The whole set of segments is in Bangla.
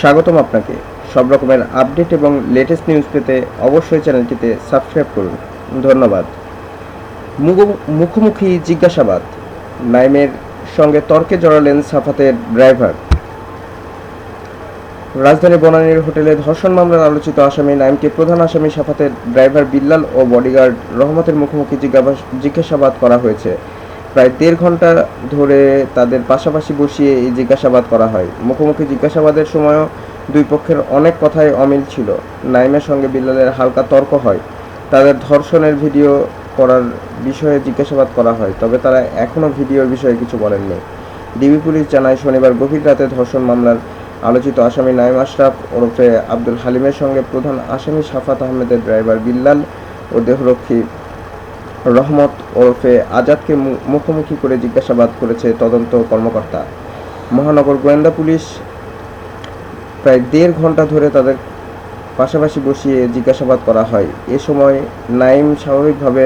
স্বাগতম আপনাকে। সব রকমের আপডেট এবং লেটেস্ট নিউজ পেতে অবশ্যই চ্যানেলটিতে সাবস্ক্রাইব করুন। ধন্যবাদ। মুখোমুখি জিজ্ঞাসাবাদ। নাইমের সঙ্গে তর্কে জড়ালেন সাফাতের ড্রাইভার। রাজধানী বনানীর হোটেলে ধর্ষণ মামলার আলোচিত আসামি নাইমকে প্রধান আসামি সাফাতের ড্রাইভার বিল্লাল ও বডিগার্ড রহমতের মুখোমুখি জিজ্ঞাসাবাদ করা হয়েছে। প্রায় দেড় ঘণ্টা ধরে তাদের পাশাপাশি বসিয়ে এই জিজ্ঞাসাবাদ করা হয়। মুখোমুখি জিজ্ঞাসাবাদের সময়ও দুই পক্ষের অনেক কথাই অমিল ছিল। নাইমের সঙ্গে বিল্লালের হালকা তর্ক হয়। তাদের ধর্ষণের ভিডিও করার বিষয়ে জিজ্ঞাসাবাদ করা হয়, তবে তারা এখনও ভিডিওর বিষয়ে কিছু বলেননি। ডিবি পুলিশ জানায়, শনিবার গভীর রাতে ধর্ষণ মামলার আলোচিত আসামি নাইম আশরাফ ওরফে আব্দুল হালিমের সঙ্গে প্রধান আসামি সাফাত আহমেদের ড্রাইভার বিল্লাল ও দেহরক্ষী রহমত ওরফে আজাদকে মুখোমুখি করে জিজ্ঞাসাবাদ করেছে তদন্ত কর্মকর্তা। মহানগর গোয়েন্দা পুলিশ প্রায় দেড় ঘণ্টা ধরে তাদের পাশাপাশি বসিয়ে জিজ্ঞাসাবাদ করা হয়। এ সময় নাইম স্বাভাবিকভাবে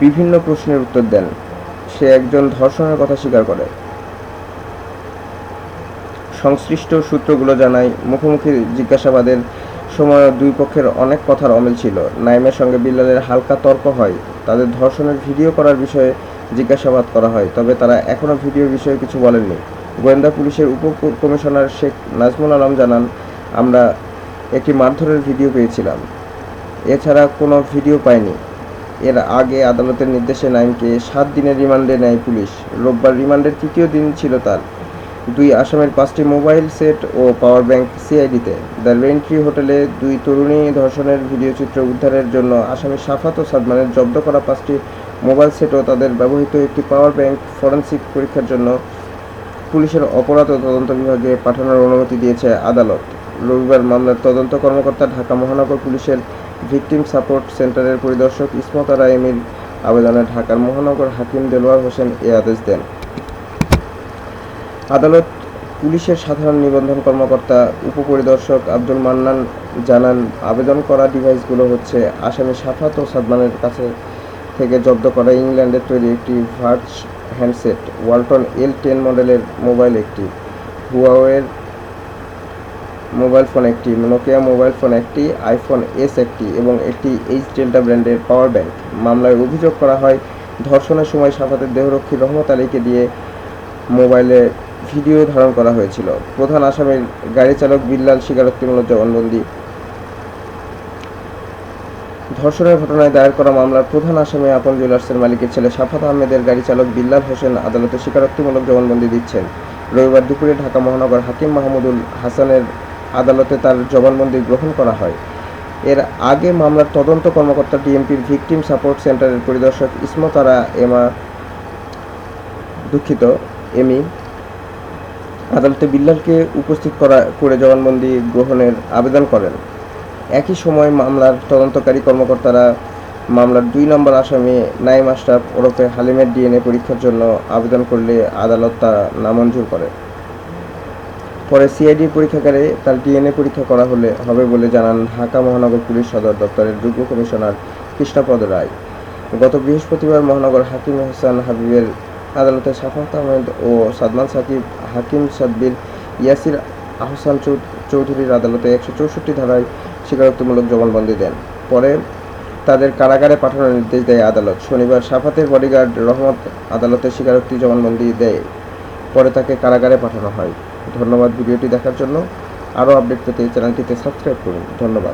বিভিন্ন প্রশ্নের উত্তর দেন। সে একজন ধর্ষণের কথা স্বীকার করে। সংশ্লিষ্ট সূত্রগুলো জানায় মুখোমুখি জিজ্ঞাসাবাদের সময় দুই পক্ষের অনেক কথার অমিল ছিল। নাইমের সঙ্গে বিল্লালের হালকা তর্ক হয়। তাদের ধর্ষণের ভিডিও করার বিষয়ে জিজ্ঞাসাবাদ করা হয়, তবে তারা এখনও ভিডিওর বিষয়ে কিছু বলেননি। গোয়েন্দা পুলিশের উপ কমিশনার শেখ নাজমুল আলম জানান, আমরা একটি মারধরের ভিডিও পেয়েছিলাম। এছাড়া কোনো ভিডিও পাইনি। এর আগে আদালতের নির্দেশে নাইমকে সাত দিনের রিমান্ডে নেয় পুলিশ। রোববার রিমান্ডের তৃতীয় দিন ছিল তার। দুই আসামের পাঁচটি মোবাইল সেট ও পাওয়ার ব্যাংক সিআইডিতে। দ্য রেন্ট্রি হোটেলে দুই তরুণী ধর্ষণের ভিডিও চিত্র উদ্ধারের জন্য আসামি সাফাত ও সাদমানের জব্দ করা পাঁচটি মোবাইল সেট ও তাদের ব্যবহৃত একটি পাওয়ার ব্যাংক ফরেন্সিক পরীক্ষার জন্য পুলিশের অপরাধ ও তদন্ত বিভাগে পাঠানোর অনুমতি দিয়েছে আদালত। রবিবার মামলার তদন্ত কর্মকর্তা ঢাকা মহানগর পুলিশের ভিকটিম সাপোর্ট সেন্টারের পরিদর্শক ইসমত আরা আবেদনে ঢাকার মহানগর হাকিম দেলোয়ার হোসেন এ আদেশ দেন। আদালত পুলিশের সাধারণ নিবন্ধন কর্মকর্তা, উপপরিদর্শক আব্দুল মান্নান জানান, আবেদন করা ডিভাইসগুলো হচ্ছে আসামি সাফাত ও সাদমানের কাছে থেকে জব্দ করা ইংল্যান্ডের তৈরি একটি ভার্চ হ্যান্ডসেট, ওয়ালটন এল টেন মডেলের মোবাইল একটি, হুয়াওয়ের মোবাইল ফোন একটি, নোকিয়া মোবাইল ফোন একটি, আইফোন এস একটি এবং একটি এইচ ডেল্টা ব্র্যান্ডের পাওয়ার ব্যাংক। মামলায় অভিযোগ করা হয়, ধর্ষণের সময় সাফাতের দেহরক্ষী রহমত আলীকে দিয়ে মোবাইলে ভিডিও ধারণ করা হয়েছিল। প্রধান আসামির গাড়ি চালক বিল্লাল স্বীকারোক্তিমূলক জবানবন্দি। ধর্ষণের ঘটনায় দায়ের করা মামলার প্রধান আসামি আপন জুয়েলার্সের মালিকের ছেলে সাফাত আহমেদের গাড়ি চালক বিল্লাল হোসেন আদালতে স্বীকারোক্তিমূলক জবানবন্দি দিচ্ছেন। রবিবার দুপুরে ঢাকা মহানগর হাকিম মাহমুদুল হাসানের আদালতে তার জবানবন্দি গ্রহণ করা হয়। এর আগে মামলার তদন্ত কর্মকর্তা ডিএমপির ভিকটিম সাপোর্ট সেন্টারের পরিদর্শক ইসমতারা এমা দুঃখিত এমি আদালতে বিল্লালকে উপস্থিত করা, করে জবানবন্দি গ্রহণের আবেদন করেন। একই সময় মামলার তদন্তকারী কর্মকর্তারা মামলার দুই নম্বর আসামি নাইম আশরাফ ওরফে হালিমের ডিএনএ পরীক্ষার জন্য আবেদন করলে আদালত তা নামঞ্জুর করে। পরে সিআইডি পরীক্ষাগারে তার ডিএনএ পরীক্ষা করা হলে, হবে বলে জানান ঢাকা মহানগর পুলিশ সদর দপ্তরের যুগ্ম কমিশনার কৃষ্ণপদ রায়। গত বৃহস্পতিবার মহানগর হাকিম হাসান হাবিবের আদালতে সাফাত আহমেদ ও সাদমান সাকিব হাকিম সাদবির ইয়াসির আহসান চৌধুরীর আদালতে একশো চৌষট্টি ধারায় স্বীকারোক্তিমূলক জবানবন্দি দেন। পরে তাদের কারাগারে পাঠানোর নির্দেশ দেয় আদালত। শনিবার সাফাতের বডিগার্ড রহমত আদালতে স্বীকারোক্তি জবানবন্দি দেয়। পরে তাকে কারাগারে পাঠানো হয়। ধন্যবাদ। ভিডিওটি দেখার জন্য আরও আপডেট পেতে চ্যানেলটিতে সাবস্ক্রাইব করুন। ধন্যবাদ।